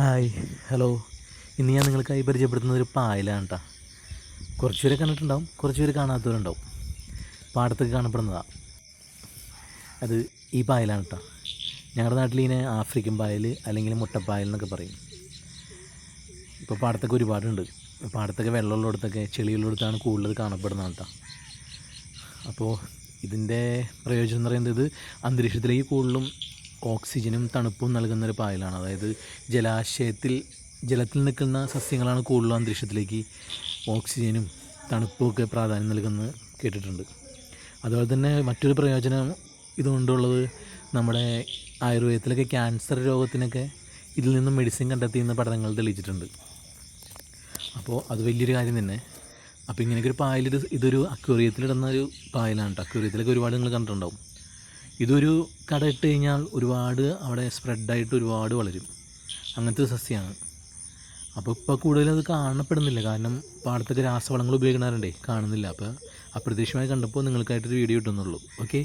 Hi hello. ഇന്ന് ഞാൻ നിങ്ങൾക്കായി പരിചയപ്പെടുത്തുന്ന ഒരു പായലാണ് കേട്ടോ കുറച്ച് പേരെ കണ്ടിട്ടുണ്ടാവും കുറച്ച് പേര് കാണാത്തവരുണ്ടാവും. പാടത്തൊക്കെ കാണപ്പെടുന്നതാണ് അത് ഈ പായലാണ് കേട്ടോ ഞങ്ങളുടെ നാട്ടിൽ ഇതിനെ ആഫ്രിക്കൻ പായൽ അല്ലെങ്കിൽ മുട്ടപ്പായൽ എന്നൊക്കെ പറയും. ഇപ്പോൾ പാടത്തൊക്കെ ഒരുപാടുണ്ട്. പാടത്തൊക്കെ വെള്ളമുള്ളിടത്തൊക്കെ ചെളിയുള്ളിടത്താണ് കൂടുതൽ കാണപ്പെടുന്നത് കേട്ടോ അപ്പോൾ ഇതിന്റെ പ്രയോജനം എന്ന് പറയുന്നത് അന്തരീക്ഷത്തിലേക്ക് കൂടുതലും ഓക്സിജനും തണുപ്പും നൽകുന്ന ഒരു പായലാണ്. അതായത് ജലാശയത്തിൽ ജലത്തിൽ നിൽക്കുന്ന സസ്യങ്ങളാണ് കൂടുതലും അന്തരീക്ഷത്തിലേക്ക് ഓക്സിജനും തണുപ്പും ഒക്കെ പ്രാധാന്യം നൽകുന്നത് കേട്ടിട്ടുണ്ട്. അതുപോലെ തന്നെ മറ്റൊരു പ്രയോജനം ഇതുകൊണ്ടുള്ളത് നമ്മുടെ ആയുർവേദത്തിലൊക്കെ ക്യാൻസർ രോഗത്തിനൊക്കെ ഇതിൽ നിന്നും മെഡിസിൻ കണ്ടെത്തിയെന്ന് പഠനങ്ങൾ തെളിയിച്ചിട്ടുണ്ട്. അപ്പോൾ അത് വലിയൊരു കാര്യം തന്നെ. അപ്പോൾ ഇങ്ങനെയൊക്കെ ഒരു പായൽ ഇത് ഇതൊരു അക്വേറിയത്തിലിടുന്ന ഒരു പായലാണ് കേട്ടോ. അക്വേറിയത്തിലൊക്കെ ഒരുപാട് നിങ്ങൾ കണ്ടിട്ടുണ്ടാവും. ഇതൊരു കട ഇട്ട് കഴിഞ്ഞാൽ ഒരുപാട് അവിടെ സ്പ്രെഡായിട്ട് ഒരുപാട് വളരും. അങ്ങനത്തെ സസ്യമാണ് അപ്പോൾ ഇപ്പോൾ കൂടുതലും അത് കാണപ്പെടുന്നില്ല. കാരണം പാടത്തൊക്കെ രാസവളങ്ങൾ ഉപയോഗിക്കണവരുണ്ടേ കാണുന്നില്ല. അപ്പോൾ അപ്രത്യക്ഷമായി കണ്ടപ്പോൾ നിങ്ങൾക്കായിട്ടൊരു വീഡിയോ കിട്ടുന്നുള്ളൂ. ഓക്കെ